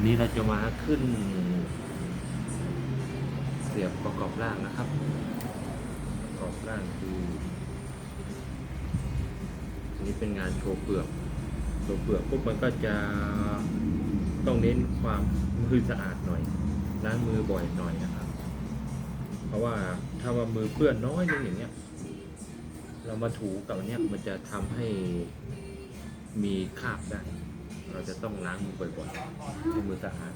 วันนี้เราจะมาขึ้น เสียบประกอบร่างนะครับ ประกอบร่างคืออันนี้เป็นงานโชว์เปลือกโชว์เปลือกปุ๊บมันก็จะต้องเน้นความมือสะอาดหน่อยล้างมือบ่อยหน่อยนะครับ เพราะว่าถ้าว่ามือเปื้อนน้อยนึงอย่างเงี้ยเรามาถูกับนเนี้ยมันจะทำให้มีคราบได้ เราจะต้องล้างมือบ่อยๆให้มือสะอาด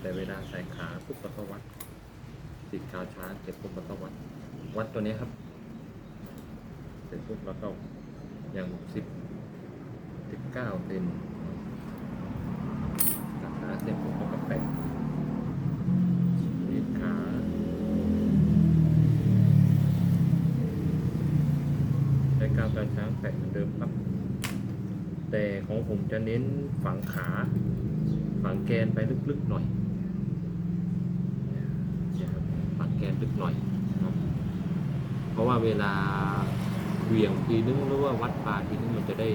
แต่เวลาใส่ขาปุ๊บเราก็วัดติดกาวช้างเสร็จปุ๊บเราก็วัด วัดตัวนี้ครับ เสร็จปุ๊บเราก็อย่างสิบสิบเก้าเซนขาเส็จปุ๊บเราก็แปะติดขาใช้กาวกาช้างแปะเหมือนเดิมครับ แต่ของผมจะเน้นฝังขาฝังแกนไปลึกๆหน่อยเนี่ยครับฝังแกนลึกหน่อยเนะเพราะว่าเวลาเหวี่ยงทีนึงหรือว่าวัดปลาทีนึงมันจะได้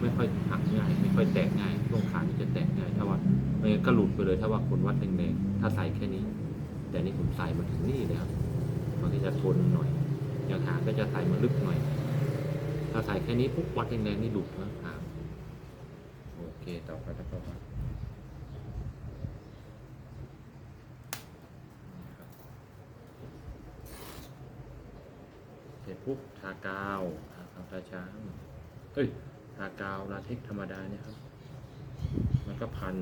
ไม่ค่อยหักง่าย ไม่ค่อยแตกง่ายช่วงขานี่จะแตกง่ายถ้าว่าไม่งั้นก็หลุดไปเลย ถ้าว่าคนวัดแรงๆถ้าใส่แค่นี้ แต่นี่ผมใส่มาถึงนี่เลยครับมันก็จะทนหน่อยอย่างหางก็จะใส่มาลึกหน่อย ถ้าใส่แค่นี้ปุ๊บวัดแรงๆนี่หลุดนะหาง ต่อไปแล้วก็วัดเสร็จปุ๊บทากาวทากาวตาช้างเอ้ยทากาวลาเทคธรรมดาเนี่ยครับ มันก็พัน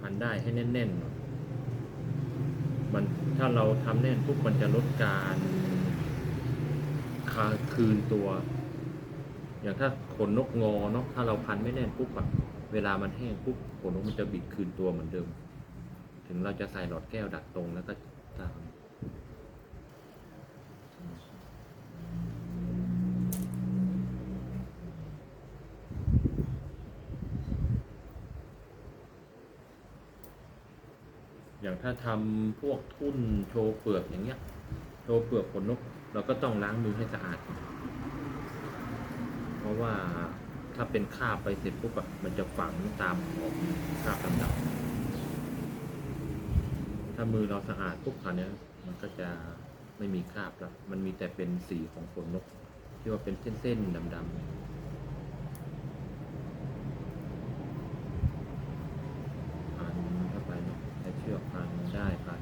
พันได้ให้แน่นๆหน่อยมันถ้าเราทำแน่นปุ๊บมันจะลดการคาคืนตัว อย่างถ้า นนกงอเนาะถ้าเราพันไม่แน่นปุ๊บอะเวลามันแห้งปุ๊บขนนกมันจะบิดคืนตัวเหมือนเดิม ถึงเราจะใส่หลอดแก้วดักตรงแล้วก็ตามอย่างถ้าทำพวกทุ่นโชว์เปลือกอย่างเงี้ย โชว์เปลือกขนนก เราก็ต้องล้างมือให้สะอาด เพราะว่าถ้าเป็นคราบไปเสร็จปุ๊บอะมันจะฝังตามของคราบดำๆถ้ามือเราสะอาดปุ๊บคราวเนี้ยมันก็จะไม่มีคราบแล้ว มันมีแต่เป็นสีของขนนก ที่ว่าเป็นเส้นๆดำๆพันเข้าไปเนาะใช้เชือกพันได้พัน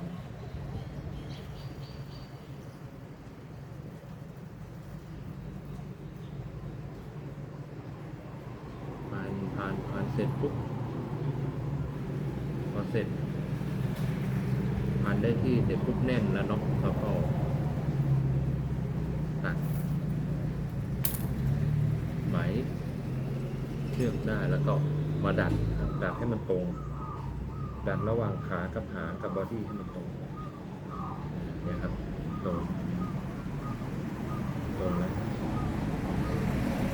ผ่านผ่านผ่านเสร็จ ปุ๊บพอเสร็จผ่านได้ที่เสร็จปุ๊บแน่นแล้วเนาะแล้วก็ตัดไหมเชือกได้แล้วก็มาดัดครับดัดให้มันตรง ดัดระหว่างขากับหางกับบอดี้ให้มันตรงเนี่ยครับตรงตรงแล้ว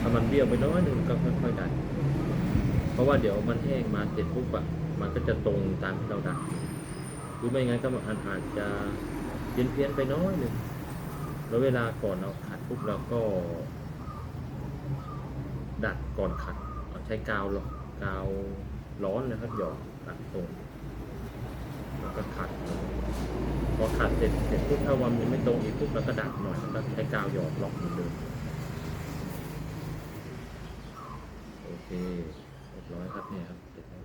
ถ้ามันเบี้ยวไปน้อยหนึ่งก็ค่อยๆดัด เพราะว่าเดี๋ยวมันแห้งมาเสร็จปุ๊บอะมันก็จะตรงตามที่เราดัดหรือไม่งั้นก็อาจอาจจะเพี้ยนเพียนไปน้อยหนึ่งแล้วเวลาก่อนเราขัดปุ๊บเราก็ ดัดก่อนขัดใช้กาวหรอกกาวร้อนนะครับหยอดขัดตรงแล้วก็ขัดพอขัดเสร็จเสร็จปุ๊บถ้าวันมันไม่ตรงอีกปุ๊บเราก็ดัดหน่อยแล้วก็ใช้กาวหยอดล็อกเหมือนเดิมโอเค รียบร้อยครับเนี่ยครับเสร็จแล้ว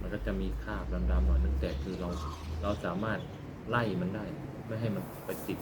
มันก็จะมีคราบดำๆหน่อยนึงแต่คือเราเราสามารถไล่มันได้ ไม่ให้มันไปติด